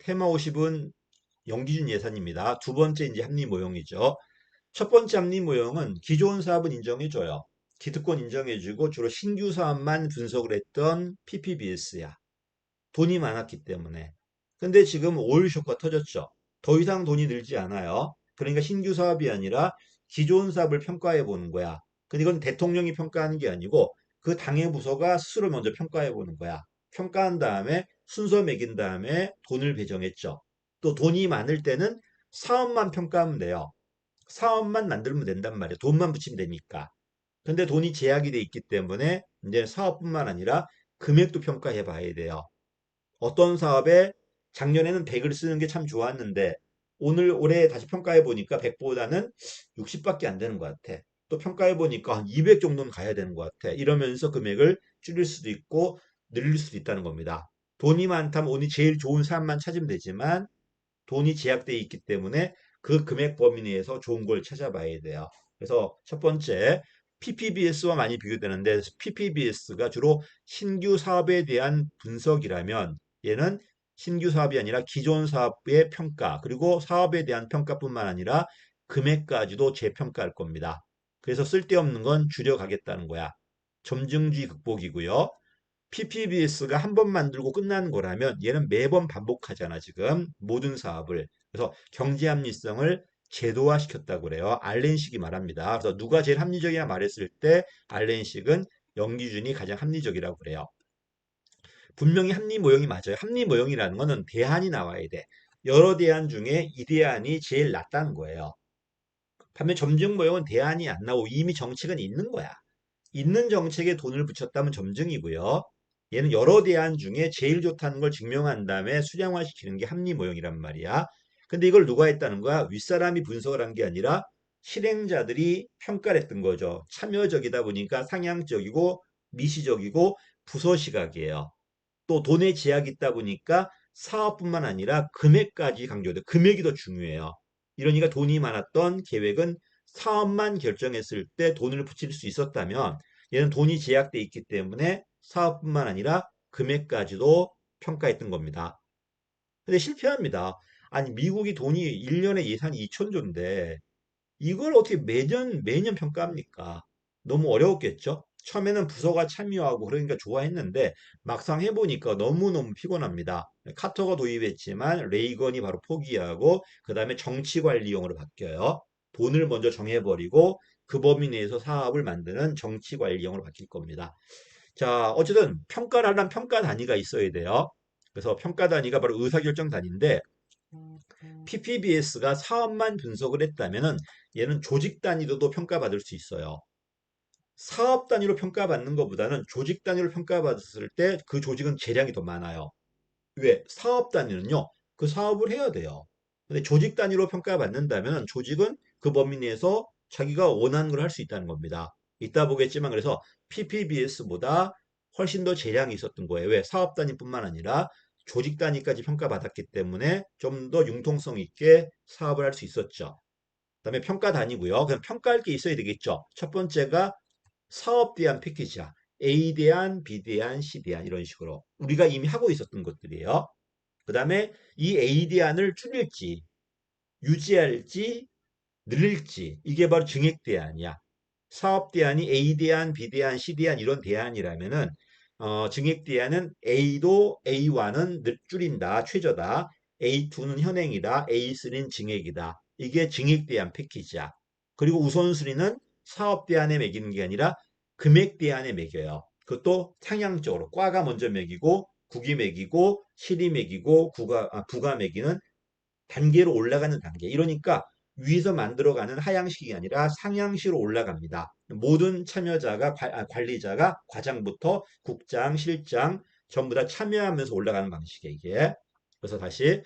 테마 50은 영기준 예산입니다. 두 번째 이제 합리 모형이죠. 첫 번째 합리 모형은 기존 사업은 인정해줘요. 기득권 인정해주고 주로 신규 사업만 분석을 했던 PPBS야. 돈이 많았기 때문에. 근데 지금 오일 쇼크가 터졌죠. 더 이상 돈이 늘지 않아요. 그러니까 신규 사업이 아니라 기존 사업을 평가해 보는 거야. 근데 이건 대통령이 평가하는 게 아니고 그 당의 부서가 스스로 먼저 평가해 보는 거야. 평가한 다음에 순서 매긴 다음에 돈을 배정했죠. 또 돈이 많을 때는 사업만 평가하면 돼요. 사업만 만들면 된단 말이에요. 돈만 붙이면 되니까. 근데 돈이 제약이 돼 있기 때문에 이제 사업뿐만 아니라 금액도 평가해 봐야 돼요. 어떤 사업에 작년에는 100을 쓰는 게 참 좋았는데 오늘 올해 다시 평가해 보니까 100보다는 60밖에 안 되는 것 같아. 또 평가해 보니까 한 200 정도는 가야 되는 것 같아. 이러면서 금액을 줄일 수도 있고 늘릴 수도 있다는 겁니다. 돈이 많다면 오늘 제일 좋은 사람만 찾으면 되지만 돈이 제약되어 있기 때문에 그 금액 범위 내에서 좋은 걸 찾아봐야 돼요. 그래서 첫 번째 PPBS와 많이 비교되는데 PPBS가 주로 신규 사업에 대한 분석이라면 얘는 신규 사업이 아니라 기존 사업의 평가 그리고 사업에 대한 평가뿐만 아니라 금액까지도 재평가할 겁니다. 그래서 쓸데없는 건 줄여가겠다는 거야. 점증주의 극복이고요. PPBS가 한 번 만들고 끝나는 거라면 얘는 매번 반복하잖아 지금 모든 사업을. 그래서 경제 합리성을 제도화시켰다고 그래요. 알렌식이 말합니다. 그래서 누가 제일 합리적이냐 말했을 때 알렌식은 영기준이 가장 합리적이라고 그래요. 분명히 합리 모형이 맞아요. 합리 모형이라는 거는 대안이 나와야 돼. 여러 대안 중에 이 대안이 제일 낫다는 거예요. 반면 점증 모형은 대안이 안 나오고 이미 정책은 있는 거야. 있는 정책에 돈을 붙였다면 점증이고요. 얘는 여러 대안 중에 제일 좋다는 걸 증명한 다음에 수량화시키는 게 합리 모형이란 말이야. 근데 이걸 누가 했다는 거야? 윗사람이 분석을 한 게 아니라 실행자들이 평가를 했던 거죠. 참여적이다 보니까 상향적이고 미시적이고 부서 시각이에요. 또 돈의 제약이 있다 보니까 사업뿐만 아니라 금액까지 강조돼. 금액이 더 중요해요. 이러니까 돈이 많았던 계획은 사업만 결정했을 때 돈을 붙일 수 있었다면 얘는 돈이 제약돼 있기 때문에 사업뿐만 아니라 금액까지도 평가했던 겁니다. 근데 실패합니다. 아니 미국이 돈이 1년에 예산이 2천조인데 이걸 어떻게 매년 매년 평가합니까? 너무 어려웠겠죠? 처음에는 부서가 참여하고 그러니까 좋아했는데 막상 해보니까 너무너무 피곤합니다. 카터가 도입했지만 레이건이 바로 포기하고 그 다음에 정치관리용으로 바뀌어요. 돈을 먼저 정해버리고 그 범위 내에서 사업을 만드는 정치관리용으로 바뀔 겁니다. 자, 어쨌든 평가를 하려면 평가 단위가 있어야 돼요. 그래서 평가 단위가 바로 의사결정 단위인데 PPBS가 사업만 분석을 했다면 얘는 조직 단위로도 평가받을 수 있어요. 사업 단위로 평가받는 것보다는 조직 단위로 평가받았을 때 그 조직은 재량이 더 많아요. 왜? 사업 단위는요. 그 사업을 해야 돼요. 근데 조직 단위로 평가받는다면 조직은 그 범위 내에서 자기가 원하는 걸 할 수 있다는 겁니다. 이따 보겠지만 그래서 PPBS보다 훨씬 더 재량이 있었던 거예요. 왜? 사업 단위뿐만 아니라 조직 단위까지 평가받았기 때문에 좀 더 융통성 있게 사업을 할 수 있었죠. 그 다음에 평가 단위고요. 그럼 평가할 게 있어야 되겠죠. 첫 번째가 사업 대안 패키지야. A 대안, B 대안, C 대안 이런 식으로 우리가 이미 하고 있었던 것들이에요. 그 다음에 이 A 대안을 줄일지, 유지할지, 늘릴지 이게 바로 증액 대안이야. 사업 대안이 A 대안, B 대안, C 대안 이런 대안이라면은 어, 증액 대안은 A도 A1은 줄인다, 최저다. A2는 현행이다. A3는 증액이다. 이게 증액 대안 패키지야. 그리고 우선순위는 사업 대안에 매기는 게 아니라 금액 대안에 매겨요. 그것도 상향적으로 과가 먼저 매기고 국이 매기고 실이 매기고 구가 아, 부가 매기는 단계로 올라가는 단계. 이러니까 위에서 만들어가는 하향식이 아니라 상향식으로 올라갑니다. 모든 참여자가 아, 관리자가 과장부터 국장, 실장 전부 다 참여하면서 올라가는 방식이에요. 이게. 그래서 다시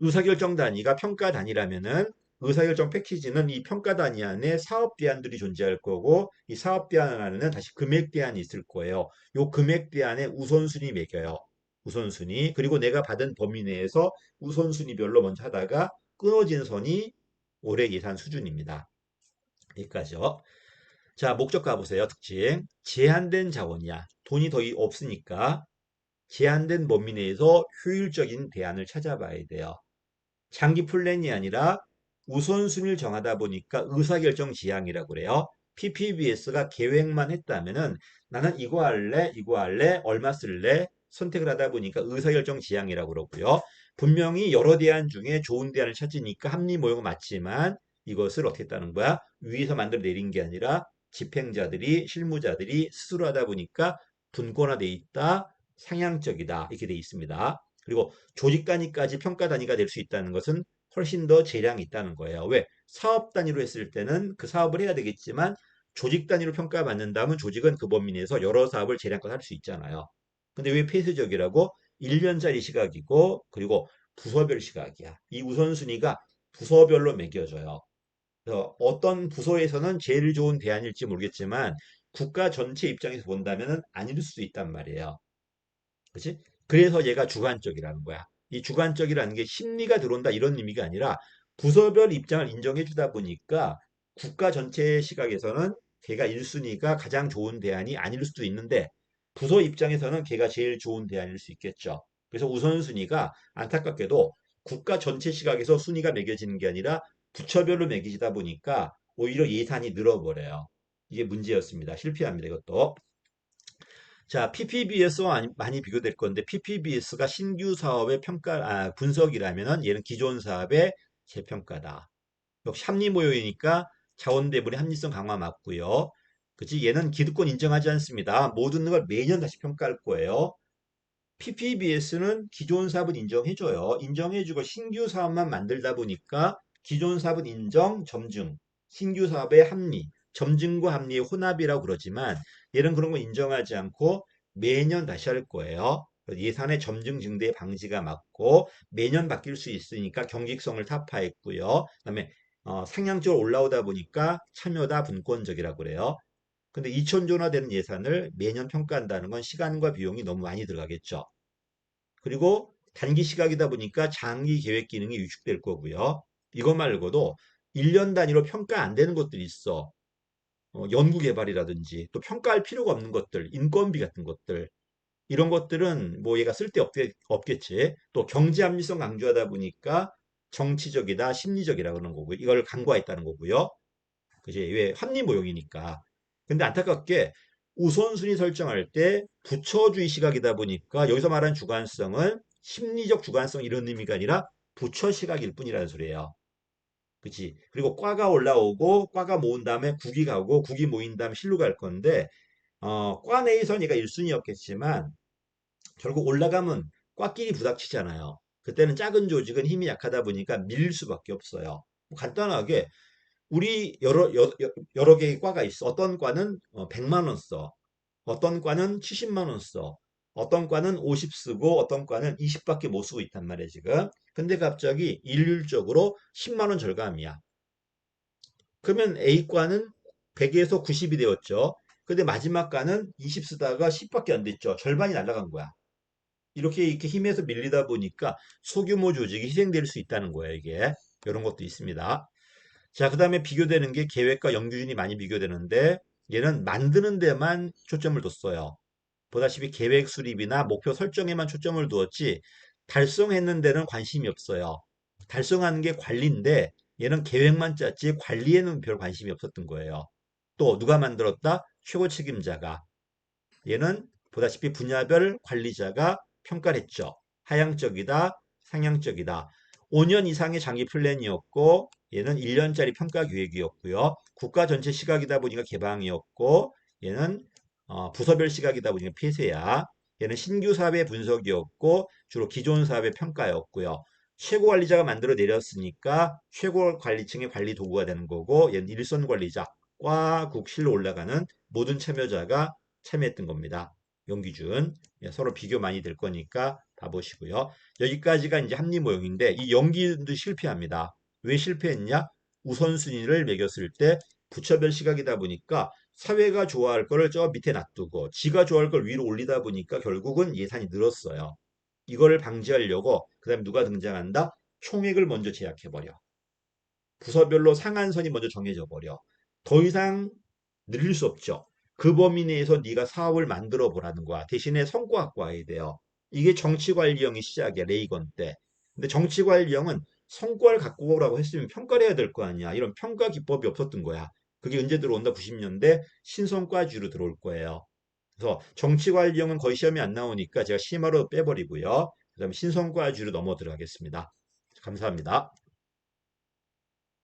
의사결정 단위가 평가 단위라면은 의사결정 패키지는 이 평가 단위 안에 사업 대안들이 존재할 거고 이 사업 대안 안에는 다시 금액 대안이 있을 거예요. 요 금액 대안에 우선순위 매겨요. 우선순위 그리고 내가 받은 범위 내에서 우선순위별로 먼저 하다가 끊어진 선이 올해 예산 수준입니다. 여기까지요. 자, 목적 가 보세요. 특징. 제한된 자원이야. 돈이 더 없으니까 제한된 범위 내에서 효율적인 대안을 찾아봐야 돼요. 장기 플랜이 아니라 우선순위를 정하다 보니까 의사결정 지향이라고 그래요. PPBS가 계획만 했다면은 나는 이거 할래, 이거 할래, 얼마 쓸래 선택을 하다 보니까 의사결정 지향이라고 그러고요. 분명히 여러 대안 중에 좋은 대안을 찾으니까 합리 모형은 맞지만 이것을 어떻게 했다는 거야? 위에서 만들어 내린 게 아니라 집행자들이 실무자들이 스스로 하다 보니까 분권화돼 있다, 상향적이다 이렇게 돼 있습니다. 그리고 조직 단위까지 평가 단위가 될 수 있다는 것은 훨씬 더 재량이 있다는 거예요. 왜? 사업 단위로 했을 때는 그 사업을 해야 되겠지만 조직 단위로 평가받는다면 조직은 그 범위 내에서 여러 사업을 재량껏 할 수 있잖아요. 근데 왜 폐쇄적이라고? 1년짜리 시각이고 그리고 부서별 시각이야. 이 우선순위가 부서별로 매겨져요. 그래서 어떤 부서에서는 제일 좋은 대안일지 모르겠지만 국가 전체 입장에서 본다면 아닐 수도 있단 말이에요. 그치? 그래서 얘가 주관적이라는 거야. 이 주관적이라는 게 심리가 들어온다 이런 의미가 아니라 부서별 입장을 인정해 주다 보니까 국가 전체의 시각에서는 걔가 1순위가 가장 좋은 대안이 아닐 수도 있는데 부서 입장에서는 걔가 제일 좋은 대안일 수 있겠죠. 그래서 우선순위가 안타깝게도 국가 전체 시각에서 순위가 매겨지는 게 아니라 부처별로 매기다 보니까 오히려 예산이 늘어버려요. 이게 문제였습니다. 실패합니다. 이것도. 자, PPBS와 많이 비교될 건데 PPBS가 신규 사업의 평가 아, 분석이라면은 얘는 기존 사업의 재평가다. 역시 합리 모형이니까 자원 배분의 합리성 강화 맞고요. 그치? 얘는 기득권 인정하지 않습니다. 모든 걸 매년 다시 평가할 거예요. PPBS는 기존 사업은 인정해줘요. 인정해주고 신규 사업만 만들다 보니까 기존 사업은 인정, 점증, 신규 사업의 합리, 점증과 합리의 혼합이라고 그러지만 얘는 그런 거 인정하지 않고 매년 다시 할 거예요. 예산의 점증 증대 방지가 맞고 매년 바뀔 수 있으니까 경직성을 타파했고요. 그다음에 어, 상향적으로 올라오다 보니까 참여다 분권적이라고 그래요. 근데 2천조나 되는 예산을 매년 평가한다는 건 시간과 비용이 너무 많이 들어가겠죠. 그리고 단기 시각이다 보니까 장기 계획 기능이 위축될 거고요. 이거 말고도 1년 단위로 평가 안 되는 것들이 있어. 어, 연구 개발이라든지 또 평가할 필요가 없는 것들, 인건비 같은 것들 이런 것들은 뭐 얘가 쓸데 없겠지. 또 경제 합리성 강조하다 보니까 정치적이다, 심리적이라 그러는 거고 이걸 강구했다는 거고요. 그지? 왜 합리 모형이니까. 근데 안타깝게 우선순위 설정할 때 부처주의 시각이다 보니까 여기서 말하는 주관성은 심리적 주관성 이런 의미가 아니라 부처 시각일 뿐이라는 소리예요. 그치? 그리고 과가 올라오고 과가 모은 다음에 국이 가고 국이 모인 다음에 실로 갈 건데 어, 과 내에선 얘가 1순위였겠지만 결국 올라가면 과끼리 부닥치잖아요. 그때는 작은 조직은 힘이 약하다 보니까 밀릴 수밖에 없어요. 뭐 간단하게 우리 여러 여, 러 개의 과가 있어. 어떤 과는 100만 어, 원 써. 어떤 과는 70만 원 써. 어떤 과는 50 쓰고 어떤 과는 20밖에 못 쓰고 있단 말이에요, 지금. 근데 갑자기 일률적으로 10만 원 절감이야. 그러면 A과는 100에서 90이 되었죠. 근데 마지막 과는 20 쓰다가 10밖에 안 됐죠. 절반이 날아간 거야. 이렇게 이렇게 힘에서 밀리다 보니까 소규모 조직이 희생될 수 있다는 거예요, 이게. 이런 것도 있습니다. 자, 그 다음에 비교되는 게 계획과 영규준이 많이 비교되는데 얘는 만드는 데만 초점을 뒀어요. 보다시피 계획 수립이나 목표 설정에만 초점을 두었지 달성했는 데는 관심이 없어요. 달성하는 게 관리인데 얘는 계획만 짰지 관리에는 별 관심이 없었던 거예요. 또 누가 만들었다? 최고 책임자가. 얘는 보다시피 분야별 관리자가 평가를 했죠. 하향적이다, 상향적이다. 5년 이상의 장기 플랜이었고 얘는 1년짜리 평가 계획이었고요. 국가 전체 시각이다 보니까 개방이었고 얘는 어, 부서별 시각이다 보니까 폐쇄야. 얘는 신규 사업의 분석이었고 주로 기존 사업의 평가였고요. 최고 관리자가 만들어 내렸으니까 최고 관리층의 관리 도구가 되는 거고 얘는 일선 관리자, 과, 국, 실로 올라가는 모든 참여자가 참여했던 겁니다. 용기준 예, 서로 비교 많이 될 거니까 봐보시고요. 여기까지가 이제 합리 모형인데 이 연기도 실패합니다. 왜 실패했냐? 우선순위를 매겼을 때 부처별 시각이다 보니까 사회가 좋아할 거를 저 밑에 놔두고 지가 좋아할 걸 위로 올리다 보니까 결국은 예산이 늘었어요. 이걸 방지하려고 그 다음에 누가 등장한다? 총액을 먼저 제약해버려. 부서별로 상한선이 먼저 정해져 버려. 더 이상 늘릴 수 없죠. 그 범위 내에서 네가 사업을 만들어 보라는 거야. 대신에 성과 갖고 와야 돼요. 이게 정치관리형이 시작이야 레이건 때. 근데 정치관리형은 성과를 갖고 오라고 했으면 평가를 해야 될 거 아니야. 이런 평가 기법이 없었던 거야. 그게 언제 들어온다? 90년대 신성과주로 들어올 거예요. 그래서 정치관리형은 거의 시험에 안 나오니까 제가 심화로 빼버리고요. 그 다음에 신성과주로 넘어 들어가겠습니다. 감사합니다.